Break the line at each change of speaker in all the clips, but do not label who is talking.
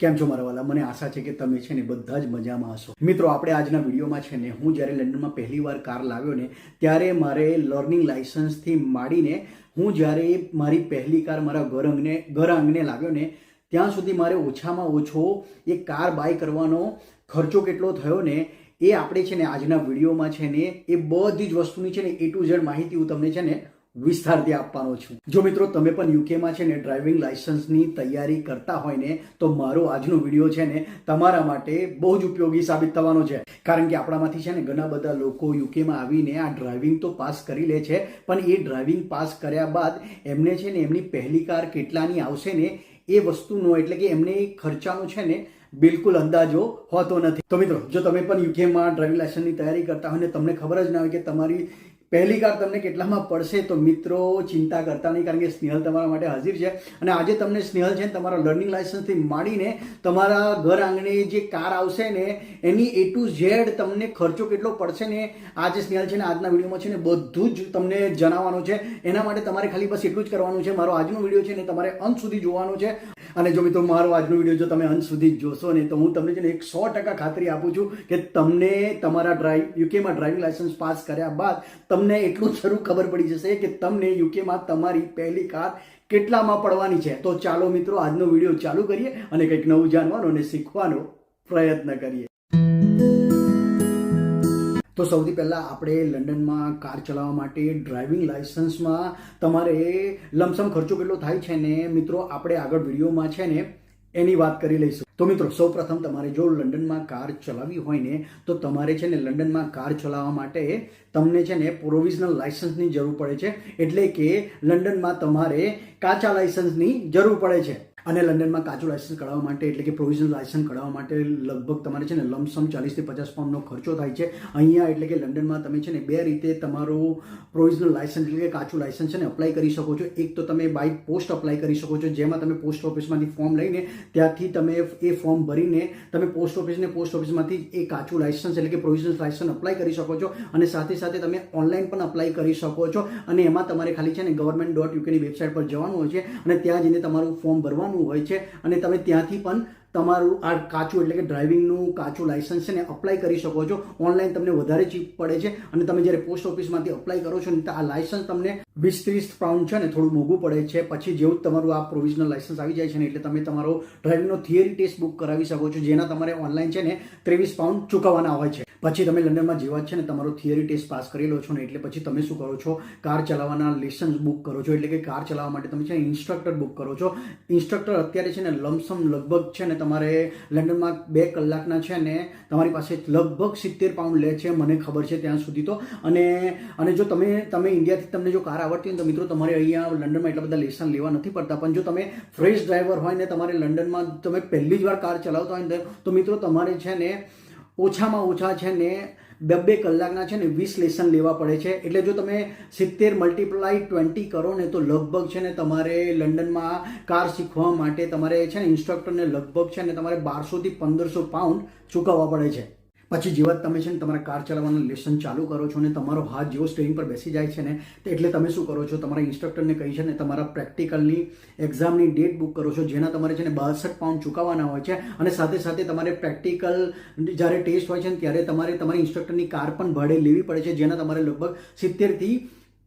કેમ છો મારા વાલા? મને આશા છે કે તમે છે ને બધા જ મજામાં હશો. મિત્રો, આપણે આજના વિડીયોમાં છે ને, હું જ્યારે લંડનમાં પહેલી વાર કાર લાવ્યો ને, ત્યારે મારે લર્નિંગ લાઇસન્સથી માંડીને હું જ્યારે મારી પહેલી કાર મારા ઘર અંગને, ઘર આંગણે લાવ્યો ને, ત્યાં સુધી મારે ઓછામાં ઓછો એ કાર બાય કરવાનો ખર્ચો કેટલો થયો ને, એ આપણે છે ને આજના વિડીયોમાં છે ને, એ બધી જ વસ્તુની છે ને એ ટુ ઝેડ માહિતી હું તમને છે ને વિસ્તારથી આપવાનો છું. જો મિત્રો તમે પણ યુકેમાં છે ને ડ્રાઇવિંગ લાઇસન્સની તૈયારી કરતા હોય ને, તો મારો આજનો વીડિયો છે ને તમારા માટે બહુ જ ઉપયોગી સાબિત થવાનો છે. કારણ કે આપણામાંથી છે ને ઘણા બધા લોકો યુકેમાં આવીને આ ડ્રાઇવિંગ તો પાસ કરી લે છે, પણ એ ડ્રાઇવિંગ પાસ કર્યા બાદ એમને છે ને એમની પહેલી કાર કેટલાની આવશે ને, એ વસ્તુનો એટલે કે એમને ખર્ચાનો છે ને બિલકુલ અંદાજો હોતો નથી. તો મિત્રો, જો તમે પણ યુકેમાં ડ્રાઇવિંગ લાઇસન્સની તૈયારી કરતા હોય ને, તમને ખબર જ ના હોય કે તમારી પહેલી કાર તમને કેટલામાં પડશે તો મિત્રો ચિંતા કરતા નહીં, કારણ કે સ્નેહલ તમારા માટે હાજર છે. અને આજે તમને સ્નેહલ છે તમારા લર્નિંગ લાયસન્સથી માંડીને તમારા ઘર આંગણે જે કાર આવશે ને, એની એ ટુ ઝેડ તમને ખર્ચો કેટલો પડશે ને, આ જે સ્નેહલ છે ને આજના વિડીયોમાં છે ને બધું જ તમને જણાવવાનું છે. એના માટે તમારે ખાલી બસ એટલું જ કરવાનું છે. મારો આજનો વીડિયો છે ને તમારે અંત સુધી જોવાનો છે. અને જો મિત્રો મારો આજનો વીડિયો જો તમે અંત સુધી જોશો ને, તો હું તમને છે ને એક સો ટકા ખાતરી આપું છું કે તમને તમારા ડ્રાઈવ યુકેમાં ડ્રાઇવિંગ લાઇસન્સ પાસ કર્યા બાદ તમને એટલું જરૂર ખબર પડી જશે કે તમને યુકેમાં તમારી પહેલી કાર કેટલામાં પડવાની છે. તો ચાલો મિત્રો, આજનો વીડિયો ચાલુ કરીએ અને કંઈક નવું જાણવાનો અને શીખવાનો પ્રયત્ન કરીએ. તો સૌથી પહેલાં આપણે લંડનમાં કાર ચલાવવા માટે ડ્રાઇવિંગ લાઇસન્સમાં તમારે લમસમ ખર્ચો કેટલો થાય છે ને? મિત્રો, આપણે આગળ વિડીયોમાં છે ને એની વાત કરી લઈશું. તો મિત્રો સૌ પ્રથમ તમારે જો લંડનમાં કાર ચલાવવી હોય ને, તો તમારે છે ને લંડનમાં કાર ચલાવવા માટે તમને છે ને પ્રોવિઝનલ લાઇસન્સની જરૂર પડે છે. એટલે કે લંડનમાં તમારે કાચા લાઇસન્સની જરૂર પડે છે. અને લંડનમાં કાચું લાયસન્સ કઢાવવા માટે, એટલે કે પ્રોવિઝનલ લાયસન્સ કઢાવવા માટે લગભગ તમારે છે ને લમસમ ચાલીસથી પચાસ પાઉન્ડનો ખર્ચો થાય છે. અહીંયા એટલે કે લંડનમાં તમે છે ને બે રીતે તમારું પ્રોવિઝનલ લાયસન્સ એટલે કે કાચું લાઇસન્સ છે ને અપ્લાય કરી શકો છો. એક તો તમે બાય પોસ્ટ અપ્લાય કરી શકો છો. જેમાં તમે પોસ્ટ ઓફિસમાંથી ફોર્મ લઈને ત્યાંથી તમે એ ફોર્મ ભરીને તમે પોસ્ટ ઓફિસને પોસ્ટ ઓફિસમાંથી એ કાચું લાયસન્સ એટલે કે પ્રોવિઝનલ લાયસન્સ અપ્લાય કરી શકો છો. અને સાથે સાથે તમે ઓનલાઈન પણ અપ્લાય કરી શકો છો. અને એમાં તમારે ખાલી છે ને ગવર્મેન્ટ ડોટ યુકેની વેબસાઇટ પર જવાનું હોય છે. અને ત્યાં જઈને તમારું ફોર્મ ભરવાનું હોય છે અને તમે ત્યાંથી પણ તમારું આ કાચું એટલે કે ડ્રાઇવિંગનું કાચું લાઇસન્સ છે ને અપ્લાય કરી શકો છો. ઓનલાઈન તમને વધારે ચીપ પડે છે અને તમે જ્યારે પોસ્ટ ઓફિસમાંથી અપ્લાય કરો છો ને તો આ લાઇસન્સ તમને વીસ ત્રીસ પાઉન્ડ છે ને થોડું મોંઘું પડે છે. પછી જેવું તમારું આ પ્રોવિઝનલ લાઇસન્સ આવી જાય છે ને એટલે તમે તમારો ડ્રાઇવિંગનો થિયરી ટેસ્ટ બુક કરાવી શકો છો, જેના તમારે ઓનલાઈન છે ને ત્રેવીસ પાઉન્ડ ચૂકવવાના હોય છે. પછી તમે લંડનમાં જેવા છે ને તમારો થિયરી ટેસ્ટ પાસ કરી લો છો ને એટલે પછી તમે શું કરો છો? કાર ચલાવવાના લેસન્સ બુક કરો છો. એટલે કે કાર ચલાવવા માટે તમે છે ઇન્સ્ટ્રક્ટર બુક કરો છો. ઇન્સ્ટ્રક્ટર અત્યારે છે ને લમસમ લગભગ છે ને તમારે લંડનમાં બે કલાકના છે ને તમારી પાસે લગભગ સિત્તેર પાઉન્ડ લે છે, મને ખબર છે ત્યાં સુધી તો. અને અને જો તમે તમે ઇન્ડિયાથી તમને જો કાર આવડતી હોય તો મિત્રો તમારે અહીંયા લંડનમાં એટલા બધા લેસન લેવા નથી પડતા. પણ જો તમે ફ્રેશ ડ્રાઈવર હોય ને તમારે લંડનમાં તમે પહેલી જ વાર કાર ચલાવતા હોય ને તો મિત્રો તમારે છે ને ઓછામાં ઓછા છે ને બે બે કલાકના છે ને વીસ લેસન લેવા પડે છે. એટલે જો તમે સિત્તેર મલ્ટીપ્લાય ટ્વેન્ટી કરો ને તો લગભગ છે ને તમારે લંડનમાં કાર શીખવા માટે તમારે છે ને ઇન્સ્ટ્રક્ટરને લગભગ છે ને તમારે બારસોથી પંદરસો પાઉન્ડ ચૂકવવા પડે છે. પછી જેવા તમે છે ને તમારા કાર ચલાવવાનું લેસન ચાલુ કરો છો ને તમારો હાથ જેવો સ્ટેરિંગ પર બેસી જાય છે ને, તો એટલે તમે શું કરો છો? તમારા ઇન્સ્ટ્રક્ટરને કહી છે ને, તમારા પ્રેક્ટિકલની એક્ઝામની ડેટ બુક કરો છો, જેના તમારે છે ને બાસઠ પાઉન્ડ ચૂકવવાના હોય છે અને સાથે સાથે તમારે પ્રેક્ટિકલ જ્યારે ટેસ્ટ હોય છે ને, ત્યારે તમારે તમારી ઇન્સ્ટ્રક્ટરની કાર પણ ભાડે લેવી પડે છે, જેના તમારે લગભગ સિત્તેરથી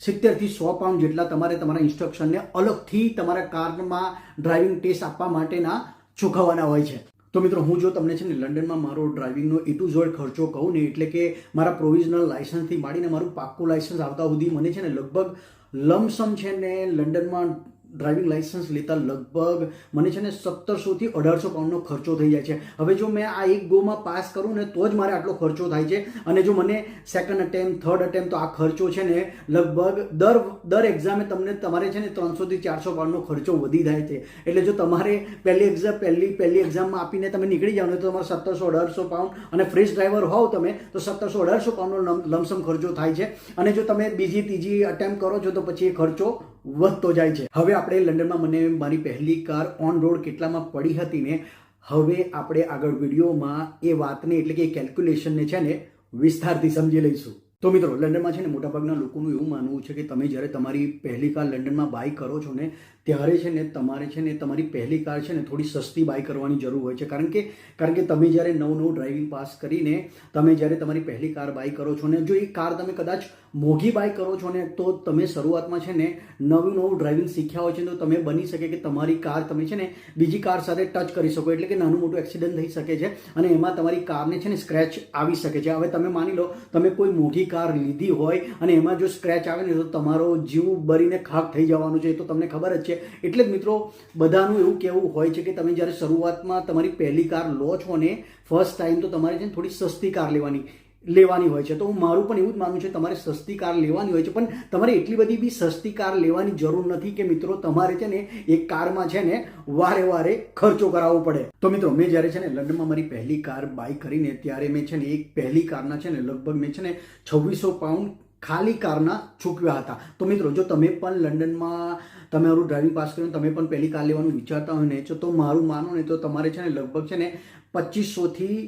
સિત્તેરથી સો પાઉન્ડ જેટલા તમારે તમારા ઇન્સ્ટ્રક્શનને અલગથી તમારા કારમાં ડ્રાઇવિંગ ટેસ્ટ આપવા માટેના ચૂકવવાના હોય છે. તો મિત્રો, હું જો તમને છે ને લંડનમાં મારો ડ્રાઇવિંગનો એ ટુ ખર્ચો કહું ને, એટલે કે મારા પ્રોવિઝનલ લાઇસન્સથી માંડીને મારું પાક્કું લાઇસન્સ આવતા સુધી મને છે ને લગભગ લમસમ છે ને લંડનમાં ડ્રાઇવિંગ લાઇસન્સ લેતા લગભગ મને છે ને સત્તરસોથી અઢારસો પાઉન્ડનો ખર્ચો થઈ જાય છે. હવે જો મેં આ એક ગોમાં પાસ કરું ને તો જ મારે આટલો ખર્ચો થાય છે. અને જો મને સેકન્ડ અટેમ્પ થર્ડ અટેમ્પ તો આ ખર્ચો છે ને લગભગ દર દર એક્ઝામે તમને તમારે છે ને ત્રણસોથી ચારસો પાઉન્ડનો ખર્ચો વધી જાય છે. એટલે જો તમારે પહેલી એક્ઝામ પહેલી પહેલી એક્ઝામમાં આપીને તમે નીકળી જાઓ ને તો તમારે સત્તરસો અઢારસો પાઉન્ડ અને ફ્રેશ ડ્રાઈવર હોવ તમે, તો સત્તરસો અઢારસો પાઉન્ડનો લમસમ ખર્ચો થાય છે. અને જો તમે બીજી, ત્રીજી અટેમ્પ કરો છો તો પછી એ ખર્ચો વધતો જાય છે. હવે આપણે લંડનમાં મને મારી પહેલી કાર ઓન રોડ કેટલામાં પડી હતી ને, હવે આપણે આગળ વિડીયોમાં એ વાતને, એટલે કે કેલ્ક્યુલેશનને છે ને, વિસ્તારથી સમજી લઈશું. તો મિત્રો, લંડનમાં છે ને મોટાભાગના લોકોનું એવું માનવું છે કે તમે જ્યારે તમારી પહેલી કાર લંડનમાં બાય કરો છો ને, ત્યારે છે ને તમારે છે ને તમારી પહેલી કાર છે ને થોડી સસ્તી બાય કરવાની જરૂર હોય છે. કારણ કે કારણ કે તમે જ્યારે નવું નવું ડ્રાઇવિંગ પાસ કરીને તમે જ્યારે તમારી પહેલી કાર બાય કરો છો ને, જો એ કાર તમે કદાચ મોઘી બાય કરો છો ને, તો તમે શરૂઆતમાં છે ને નવું નવું ડ્રાઇવિંગ શીખ્યા હોય છે તો તમે બની શકે કે તમારી કાર તમે છે ને બીજી કાર સાથે ટચ કરી શકો. એટલે કે નાનું મોટું એક્સિડન્ટ થઈ શકે છે અને એમાં તમારી કારને છે ને સ્ક્રેચ આવી શકે છે. હવે તમે માની લો, તમે કોઈ મોટી કાર લીધી હોય અને એમાં જો સ્ક્રેચ આવે ને તો તમારો જીવ બરીને ખાક થઈ જવાનું છે એ તો તમને ખબર જ છે. એટલે જ મિત્રો, બધાનું એવું કહેવું હોય છે કે તમે જ્યારે શરૂઆતમાં તમારી પહેલી કાર લો છો ને ફર્સ્ટ ટાઈમ તો તમારે છે ને થોડી સસ્તી કાર લેવાની. લેવાની હોય છે. તો હું મારું પણ એવું જ માનું છું, તમારે સસ્તી કાર લેવાની હોય છે, પણ તમારે એટલી બધી બી સસ્તી કાર લેવાની જરૂર નથી કે મિત્રો, તમારે છે ને એક કારમાં છે ને વારે વારે ખર્ચો કરાવવો પડે. તો મિત્રો, મેં જ્યારે છે ને લંડનમાં મારી પહેલી કાર બાય કરીને ત્યારે મેં છે ને એક પહેલી કારના છે ને લગભગ મેં છે ને છવ્વીસો પાઉન્ડ ખાલી કારના ચૂકવ્યા હતા. તો મિત્રો, જો તમે પણ લંડનમાં તમારું ડ્રાઇવિંગ પાસ કર્યું, તમે પણ પહેલી કાર લેવાનું વિચારતા હોય ને તો મારું માનો ને તો તમારે છે ને લગભગ છે ને પચીસોથી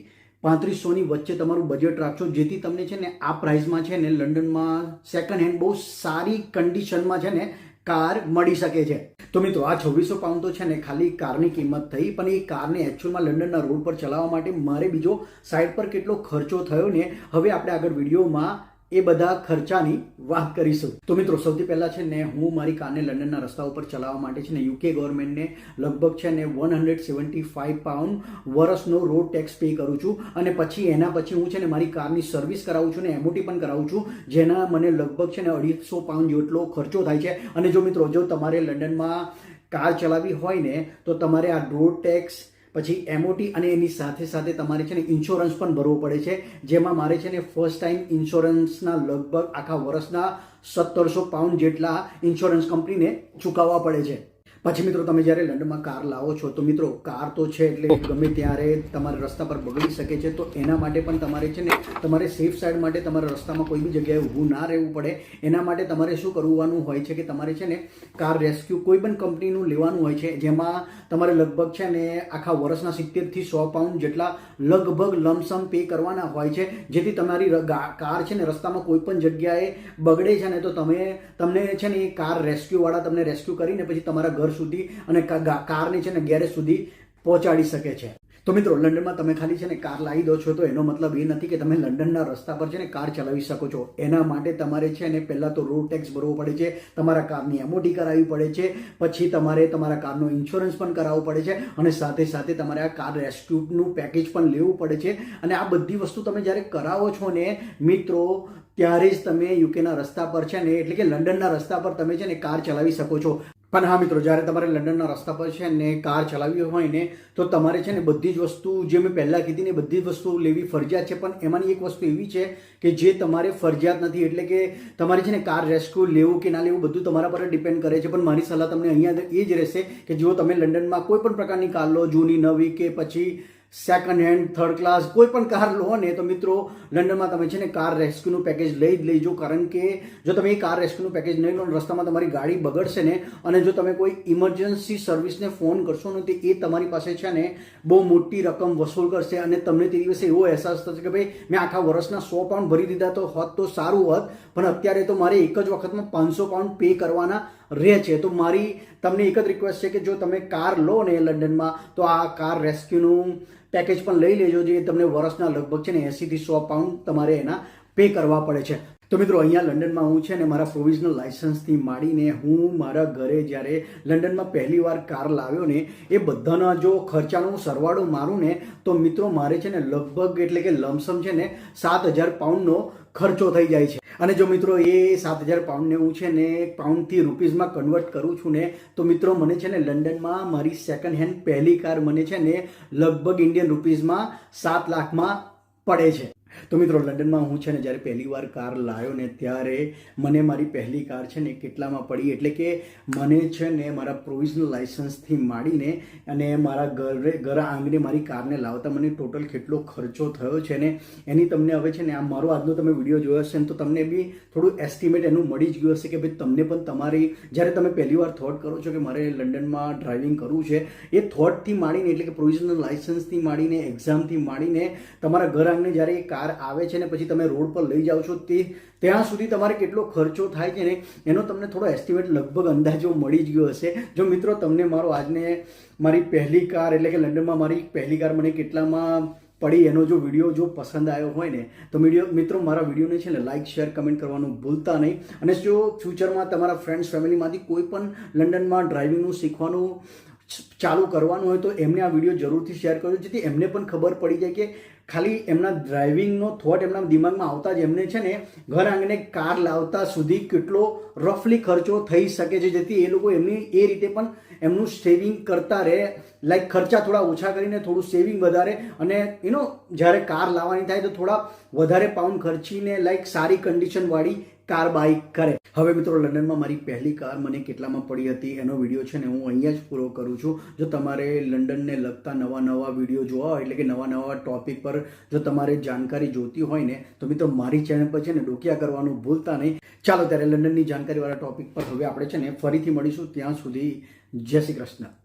પાંત્રીસોની વચ્ચે તમારું બજેટ રાખશો. જેથી તમને છે ને આ પ્રાઇસમાં છે ને લંડનમાં સેકન્ડ હેન્ડ બહુ સારી કન્ડિશનમાં છે ને કાર મળી શકે છે. તો મિત્રો, આ છવ્વીસો પાઉન્ડ તો છે ને ખાલી કારની કિંમત થઈ, પણ એ કારને એકચ્યુઅલમાં લંડનના રોડ પર ચલાવવા માટે મારે બીજો સાઈડ પર કેટલો ખર્ચો થયો ને, હવે આપણે આગળ વિડીયોમાં એ બધા ખર્ચાની વાત કરીશું. તો મિત્રો, સૌથી પહેલાં છે ને, હું મારી કારને લંડનના રસ્તા ઉપર ચલાવવા માટે છે ને યુકે ગવર્મેન્ટને લગભગ છે ને one hundred seventy five pound વર્ષનો રોડ ટેક્સ પે કરું છું. અને પછી એના પછી હું છે ને, મારી કારની સર્વિસ કરાવું છું ને એમઓટી પણ કરાવું છું, જેના મને લગભગ છે ને, અઢીસો પાઉન્ડ જેટલો ખર્ચો થાય છે. અને જો મિત્રો, જો તમારે લંડનમાં કાર ચલાવવી હોય ને, તો તમારે આ રોડ ટેક્સ પછી એમઓટી અને એની સાથે સાથે તમારે છે ને ઇન્સ્યોરન્સ પણ ભરવો પડે છે. જેમાં મારે છે ને ફર્સ્ટ ટાઈમ ઇન્સ્યોરન્સના લગભગ આખા વર્ષના સત્તરસો પાઉન્ડ જેટલા ઇન્સ્યોરન્સ કંપનીને ચૂકવવા પડે છે. પછી મિત્રો તમે જ્યારે લંડનમાં કાર લાવો છો તો મિત્રો કાર તો છે એટલે ગમે ત્યારે તમારે રસ્તા પર બગડી શકે છે તો એના માટે પણ તમારે છે ને તમારે સેફ સાઈડ માટે તમારે રસ્તામાં કોઈ બી જગ્યાએ ઊભું ના રહેવું પડે. એના માટે તમારે શું કરવાનું હોય છે કે તમારે છે ને કાર રેસ્ક્યુ કોઈ પણ કંપનીનું લેવાનું હોય છે જેમાં તમારે લગભગ છે ને આખા વર્ષના સિત્તેરથી સો પાઉન્ડ જેટલા લગભગ લમસમ પે કરવાના હોય છે. જેથી તમારી કાર છે ને રસ્તામાં કોઈ પણ જગ્યાએ બગડે છે ને તો તમે તમને છે ને એ કાર રેસ્ક્યુવાળા તમને રેસ્ક્યુ કરીને પછી તમારા ઘર સુધી અને કારને છે ને ગેરેજ સુધી પહોંચાડી શકે છે. તો મિત્રો, લંડનમાં તમે ખાલી છે ને કાર લાવી દો છો તો એનો મતલબ એ નથી કે તમે લંડનના રસ્તા પર છે ને કાર ચલાવી શકો છો. એના માટે તમારે છે ને પહેલાં તો રોડ ટેક્સ ભરવો પડે છે, તમારા કારની એમઓટી કરાવવી પડે છે, પછી તમારે તમારા કારનો ઇન્સ્યોરન્સ પણ કરાવવો પડે છે અને સાથે સાથે તમારે આ કાર રેસ્ક્યુનું પેકેજ પણ લેવું પડે છે. અને આ બધી વસ્તુ તમે જ્યારે કરાવો છો ને, મિત્રો, ત્યારે જ તમે યુકેના રસ્તા પર છે ને, એટલે કે લંડનના રસ્તા પર તમે છે ને કાર ચલાવી શકો છો. પણ હા મિત્રો, જ્યારે તમારે લંડનના રસ્તા પર છે ને કાર ચલાવી હોય ને, તો તમારે છે ને બધી જ વસ્તુ જે મેં પહેલાં કીધી ને, બધી જ વસ્તુ લેવી ફરજિયાત છે. પણ એમાંની એક વસ્તુ એવી છે કે જે તમારે ફરજિયાત નથી. એટલે કે તમારે છે ને કાર રેસ્ક્યુ લેવું કે ના લેવું બધું તમારા પર ડિપેન્ડ કરે છે. પણ મારી સલાહ તમને અહીંયા એ જ રહેશે કે જો તમે લંડનમાં કોઈ પણ પ્રકારની કાર લો, જૂની, નવી કે પછી સેકન્ડ હેન્ડ થર્ડ ક્લાસ કોઈ પણ કાર લો ને તો મિત્રો, લંડનમાં તમે છે ને કાર રેસ્ક્યુનું પેકેજ લઈ જ લેજો. કારણ કે જો તમે કાર રેસ્ક્યુનું પેકેજ નહીં લો રસ્તામાં તમારી ગાડી બગડશે ને, અને જો તમે કોઈ ઇમરજન્સી સર્વિસને ફોન કરશો ને, તો એ તમારી પાસે છે ને બહુ મોટી રકમ વસૂલ કરશે. અને તમને તે દિવસે એવો અહેસાસ થશે કે ભાઈ, મેં આખા વર્ષના સો પાઉન્ડ ભરી દીધા તો હોત તો સારું હોત. પણ અત્યારે તો મારે એક જ વખતમાં પાંચસો પાઉન્ડ પે કરવાના રહે છે. તો મારી તમને એક જ રિક્વેસ્ટ છે કે જો તમે કાર લો ને લંડનમાં, તો આ કાર રેસ્ક્યુનું પેકેજ પણ લઈ લેજો જે તમને વર્ષના લગભગ છે ને એંસીથી સો પાઉન્ડ તમારે એના પે કરવા પડે છે. તો મિત્રો, અહીંયા લંડનમાં હું છે ને મારા પ્રોવિઝનલ લાઇસન્સથી માંડીને હું મારા ઘરે જ્યારે લંડનમાં પહેલી વાર કાર લાવ્યો ને, એ બધાના જો ખર્ચાનો સરવાળો મારું ને, તો મિત્રો મારે છે ને લગભગ એટલે કે લમસમ છે ને સાત હજાર પાઉન્ડનો ખર્ચો થઈ જાય છે. અને જો મિત્રો, એ સાત હજાર પાઉન્ડને હું છે ને પાઉન્ડથી રૂપીઝમાં કન્વર્ટ કરું છું ને, તો મિત્રો મને છે ને લંડનમાં મારી સેકન્ડ હેન્ડ પહેલી કાર મને છે ને લગભગ ઇન્ડિયન રૂપીઝમાં સાત લાખમાં પડે છે. તો મિત્રો, લંડનમાં હું છે ને જ્યારે પહેલી વાર કાર લાવ્યો ને ત્યારે મને મારી પહેલી કાર છે ને કેટલામાં પડી? એટલે કે મને છે ને મારા પ્રોવિઝનલ લાઇસન્સથી માંડીને અને મારા ઘરે, ઘર આંગણે મારી કારને લાવતા મને ટોટલ કેટલો ખર્ચો થયો છે ને એની તમને હવે છે ને આ મારો આજનો તમે વીડિયો જોયો હશે ને તો તમને બી થોડું એસ્ટિમેટ એનું મળી જ ગયું હશે કે ભાઈ તમને પણ તમારી, જ્યારે તમે પહેલી વાર થોટ કરો છો કે મારે લંડનમાં ડ્રાઇવિંગ કરવું છે, એ થોટથી માંડીને એટલે કે પ્રોવિઝનલ લાઇસન્સથી માંડીને એક્ઝામથી માંડીને તમારા ઘર આંગણે જ્યારે એ કાર કાર આવે છે ને પછી તમે રોડ પર લઈ જાઓ છો તે ત્યાં સુધી તમારે કેટલો ખર્ચો થાય છે ને એનો તમને થોડો એસ્ટિમેટ લગભગ અંદાજો મળી જ ગયો હશે. જો મિત્રો, તમને મારો આજને મારી પહેલી કાર એટલે કે લંડનમાં મારી પહેલી કાર મને કેટલામાં પડી એનો જો વીડિયો જો પસંદ આવ્યો હોય ને, તો વીડિયો, મિત્રો, મારા વિડીયોને છે ને લાઇક શેર કમેન્ટ કરવાનું ભૂલતા નહીં. અને જો ફ્યુચરમાં તમારા ફ્રેન્ડ્સ ફેમિલીમાંથી કોઈ પણ લંડનમાં ડ્રાઇવિંગનું શીખવાનું ચાલુ કરવાનું હોય તો એમને આ વીડિયો જરૂરથી શેર કરજો, જેથી એમને પણ ખબર પડી જાય કે ખાલી એમના ડ્રાઇવિંગનો થોટ એમના દિમાગમાં આવતા જ એમને છે ને ઘર આંગણે કાર લાવતા સુધી કેટલો રફલી ખર્ચો થઈ શકે છે, જેથી એ લોકો એમની એ રીતે પણ એમનું સેવિંગ કરતા રહે. લાઈક ખર્ચા થોડા ઓછા કરીને થોડું સેવિંગ વધારે અને યુનો જ્યારે કાર લાવવાની થાય તો થોડા વધારે પાઉન્ડ ખર્ચીને લાઈક સારી કન્ડિશનવાળી કાર બાઇક કરે. હવે મિત્રો, લંડનમાં મારી પહેલી કાર મને કેટલામાં પડી હતી એનો વીડિયો છે ને હું અહીંયા જ પૂરો કરું છું. જો તમારે લંડનને લગતા નવા નવા વીડિયો જોવા હોય, એટલે કે નવા નવા ટોપિક પર જો તમારે જાણકારી જોતી હોય ને, તો મિત્રો મારી ચેનલ પર છે ને ડોકિયા કરવાનું ભૂલતા નહીં. ચાલો ત્યારે લંડનની જાણકારીવાળા ટોપિક પર હવે આપણે છે ને ફરીથી મળીશું. ત્યાં સુધી જય શ્રી કૃષ્ણ.